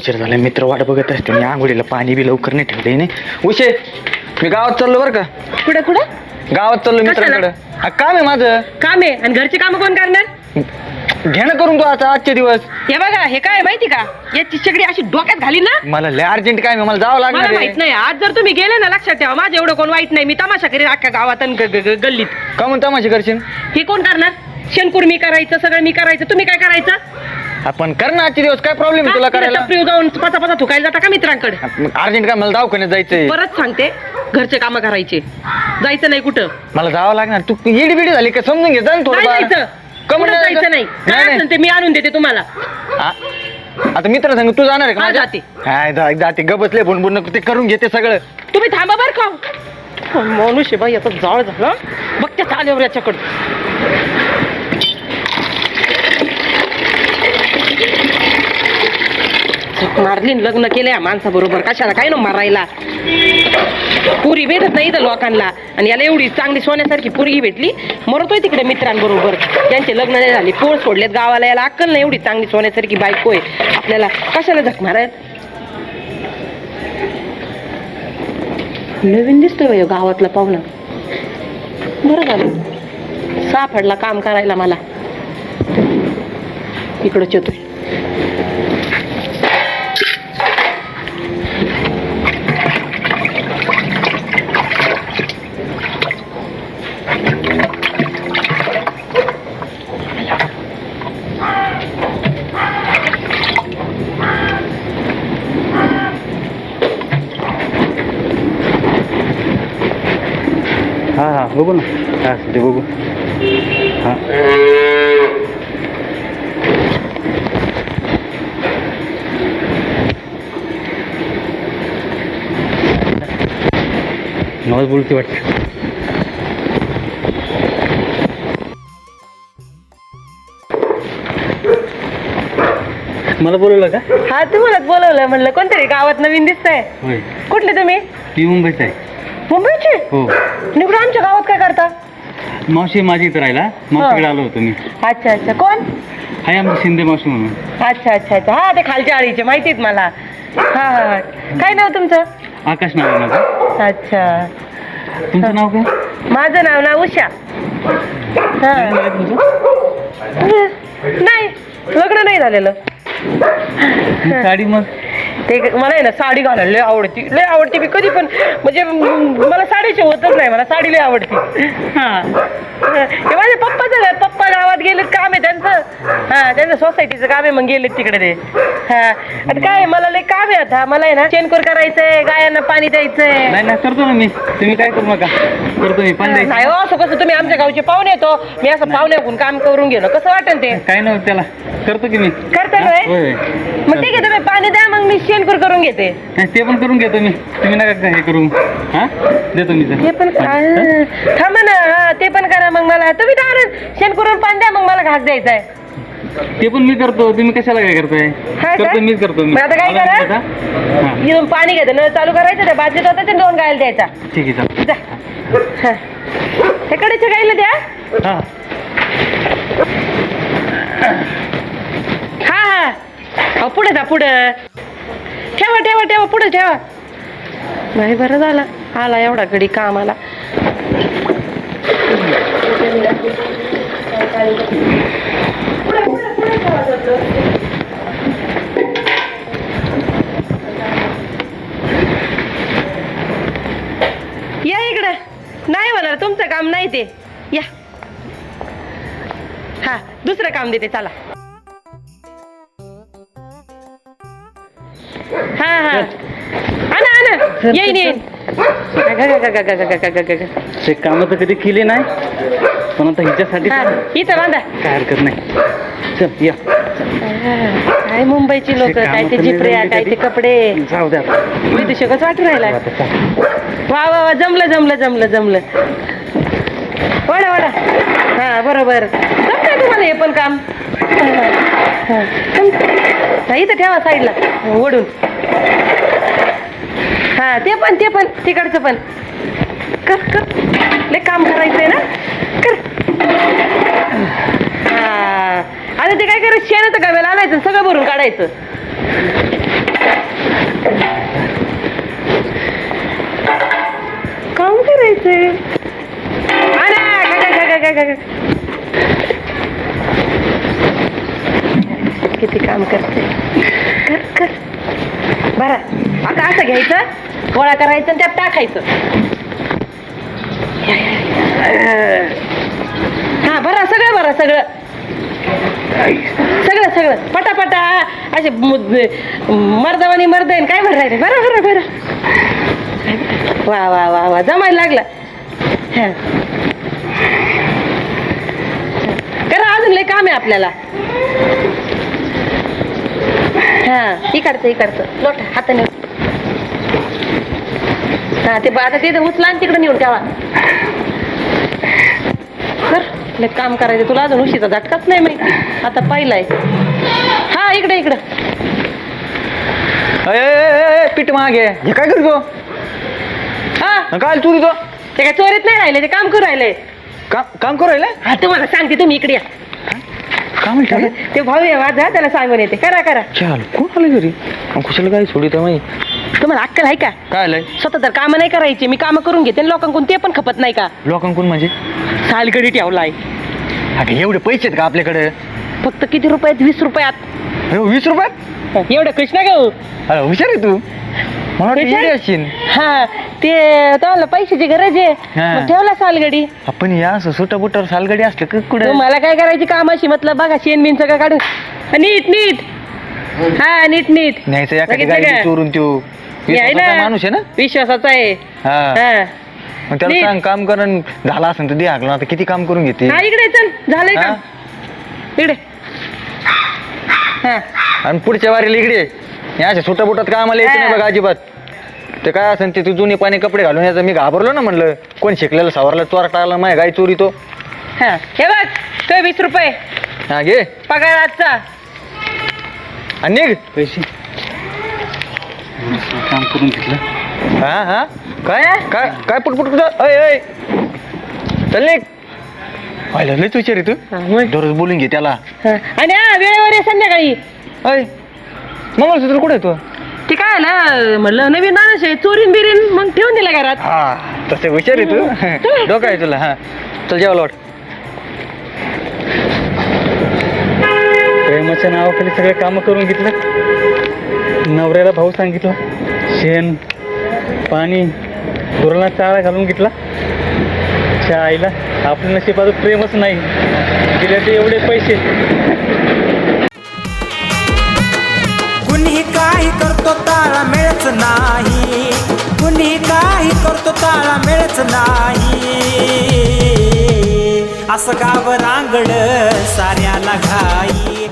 उशीर झाला. मित्र वाट बघत असते. मी आंघोळीला पाणी बी लवकर नाही ठेवले. नाही उशे मी गावात चाललो बरं का? कुठे कुठे? गावात चाललो? मित्रांकडे. हा, काम आहे माझं. काम आहे. आणि घरचे काम कोण करणार? घेणं करून तू आता आजचे दिवस. हे बघा हे काय माहिती का? याची सगळी अशी डोक्यात घाली ना? मला लय अर्जंट काय मला जावं मला लागणार माहीत आहे नाही. आज जर तुम्ही गेले ना लक्षात ठेवा. माझं एवढं कोण वाईट नाही. मी तमाशा करीन अख्ख्या गावात आणि ग- ग- ग- गल्लीत. का म्हणता माझी करशील? हे कोण करणार? शेणकूर मी करायचं सगळं मी करायचं. तुम्ही काय करायचं? आपण कर ना आजचे दिवस काय प्रॉब्लेम तुला करायला? टपरीवर जाऊन पचा पचा थुकायला जाता का मित्रांकडे? अर्जंट काय मला दवाखान्यात जायचंय. परत सांगते घरचे काम करायचे. जायचं नाही कुठं. मला जावं लागणार. तू येडी बिडी झाली का समजून घे जा ना नाही थोडं जायचं. कुठं जायचं नाही. काय असेल ते मी आणून देते तुम्हाला. आता मित्र सांग तू जाणार आहे का हा, माझ्या? जाते. काय जा- जाते. ग बसले बोल बोल ते करून घेते सगळं. तुम्ही थांबा बर का. मनुष्य बाई आता जाळ झाला. बघ त्या चालेवर याच्याकडं. मारली लग्न केलं या माणसाबरोबर. कशाला? काय ना मारायला पुरी भेटत नाही इथं लोकांना. आणि याला एवढी चांगली सोन्यासारखी पुरगी भेटली. मरतोय तिकडे मित्रांबरोबर. त्यांचे लग्न नाही झाले. पोळ सोडलेत गावाला. याला अक्कल नाही एवढी चांगली सोन्यासारखी बायको आहे. आपल्याला कशाला झक मारायला नवीन दिसतोय गावातला पाहुणा. बरं झालं. सापडला काम करायला मला. इकडं येतोय बघू ना. काय असेल ते बघू. हा. नवस बोलती वाटतं. मला बोलवलं का? हा तुम्हालाच बोलवलं. म्हणलं कोणतरी गावात नवीन दिसतंय. होय. कुठले तुम्ही? ती मुंबईच आहे. मुंबईचे हो. आमच्या गावात काय करता? मावशी माझी इथं राहिला. मावशीकडे आलो होतो मी. अच्छा अच्छा. कोण? हाय आमची शिंदे मावशी म्हणून. अच्छा अच्छा अच्छा. हा ते खालच्या आळीचे. माहितीत मला. हा हा हा. काय नाव तुमचं? आकाश नाव आहे माझं. अच्छा. तुमचं नाव काय? माझं नाव ना उषा. हा. लग्न झालं तुमचं? नाही लग्न नाही झालेलं. साडी मग? ते मला आहे ना साडी घालायला लय आवडती. लय आवडते मी कधी पण. म्हणजे मला साडीची होतच नाही. मला साडी लय आवडती. हा. हे माझ्या पप्पाचं पप्पा गावात गेलेत काम आहे त्यांचं. हा त्यांचं सोसायटीचं काम आहे मग गेलेत तिकडे ते. हा. आता काय मला लय काम आहे आता. मला आहे ना चेनकोर करायचंय गायांना पाणी द्यायचंय. नाही ना करतो ना मी. तुम्ही काय करू नका. करतो मी पण नाही हो असं कसं तुम्ही आमच्या गावचे पाहुणे येतो मी असं पाहुण्याकडून काम करून घेणं. कसं वाटेल ते? काय नव्हतं त्याला करतो की मी. करता हा? काय होय. मग ठीक आहे द्या मग मी शेणकूर करून घेते. नाही, ते पण करून घेतो मी. तुम्ही नका काय हे करू. हा? देतो मी हे पण हा? थांबा ना हा ते पण करा मग मला. तुम्ही डायरेक्ट शेण करून पाणी द्या मग मला घास द्यायचा आहे. ते पण मी करतो. तुम्ही कशाला काय करताय? हा का? करतो मीच करतो मी. मग आता काय करा? का? हा, इथून पाणी घेतो नळ चालू करायचं त्या बादलीत होतं ते दोन गायला द्यायचा. ठीक आहे चालेल जा. हा. हे कडेच्या गाईला द्या. हा. हा हा. अहो, पुढे जा पुढं. ठेवा ठेवा ठेवा पुढे ठेवा. नाही बरं झालं. आला एवढा घडी कामाला. या इकडं. नाही होणार तुमचं काम नाही ते. या. हा दुसरं काम देते चला. आ आणा आणा. येईन येईन ते काम तर कधी केली नाही पण आता हिच्यासाठी इथं बांधा. काय हरकत नाही. चल या. काय मुंबईची लोक काय ते जिपऱ्या काय ते कपडे. जाऊ द्या मी तुझ्याकच वाटू राहिला. वा वा वा जमलं जमलं जमलं जमलं. वडा वडा. हा बरोबर. जमतंय तुम्हाला हे पण काम? इथं ठेवा साईडला ओढून. हा ते पण ते पण तिकडचं पण. कर कर. लय काम करायचंय ना? कर. हा. आता ते काय करायचं शेणाचं गव्याला आणायचं सगळं भरून काढायचं. काम करायचंय. हा किती काम करते. कर कर. बरं आता असं घ्यायचं गोळा करायचं आणि त्यात टाकायचं. हा बरं सगळं बरं सगळं. सगळं सगळं. पटापटा. असे मर्दवानी मर्द आहे काय बरं बरं बरं बरं वा वा वा वा. जमायला लागला. हां. करा अजून लय काम आहे आपल्याला. हा इकडचं इकडचं लोट हाताने. हा ते बा- आता ते उचला आणि तिकडे नेऊन ठेवा. कर काम करायचं. तुला अजून उशीचा झटकाच नाही माहिती. आता पाहिलाय. हा इकडे इकडं. अय, पीठ मागे. हे काय करतो? हा. काय तू देतो ते काय चोरीत नाही राहिले ते काम करू राहिले. काम काम करू राहिलं? हा तुम्हाला सांगते तुम्ही इकडे या. काम आहे ते भाऊ आहे माझा त्याला सांगून येते. करा करा. चाल कोण आलं घरी? कुशाला काय सोडित माही तुम्हाला अक्कल आहे का? काय आलंय? स्वतः तर कामं नाही करायची मी कामं करून घेते आणि लोकांकडून ते पण खपत नाही का? लोकांकडून म्हणजे? सालगडी ठेवलाय. अगं एवढे पैसे आहेत का आपल्याकडे? फक्त किती रुपयात? वीस रुपयात. अरे, वीस रुपयात? एवढं कृष्णा घेऊ अरे हुशार आहे तू. मला वाटलं हुशार? येडी असशील हा ते तुम्हाला पैशाची गरज आहे. हा. मग ठेवला सालगडी. आपण या असं सुटा बुटावर सालगडी असलं का कुठं? मला काय करायची कामाशी? म्हटलं बघा शेण बिन सगळं काढून. नीट नीट. हा नीट नीट. न्यायचं एखादी बघितलं गाडी का? चोरून त्यो विश्वासाचा माणूस आहे ना? विश्वासाचा आहे. हा. हा. मग त्याला नीट. सांग काम करण झाला असेल तर दे हाकलून. आता किती काम करून घेते? हा इकडे चल. झालंय हा? का? इकडे. हा. आणि पुढच्या वारीला इकडे या अशा सुटा बुटात कामाला यायचं नाही हा. बघा अजिबात. ते काय असेल ते तू जुने पाणी कपडे घालून यायचं. मी घाबरलो ना म्हणलं कोण शिकलेलं सावरला चोर टाळला माय गाय चोरी तो हा हे बघ तो वीस रुपये. हा घे. पगार आजचा. आणि निघ. पैसे. काम करून घेतलं. हा हा. काय काय काय पुटपुट कुठं अय अय चल निघ. व्हायला लयच विचार तू. हा, मग. दररोज बोलून घे त्याला. हा. आणि हा वेळेवर ये संध्याकाळी. अय मंगळसूत्र कुठे तू? ते काय आलं म्हणलं नवीन माणूस आहे चोरीन बिरीन मग ठेवून दिला घरात. हा तसे विचार आहे तू. डोकं आहे तुला हा. चल जेवायला वाट प्रेमाच्या नावाखाली सगळे कामं करून घेतलं. नवऱ्याला भाऊ सांगितलं. शेण पाणी गुरांना चारा घालून घेतला. त्या आईला आपल्या नशिबाचं प्रेमच नाही. दिले ते एवढे पैसे. करतो ताळा मिळत नाही. असं गाव रांगड साऱ्याला घाई.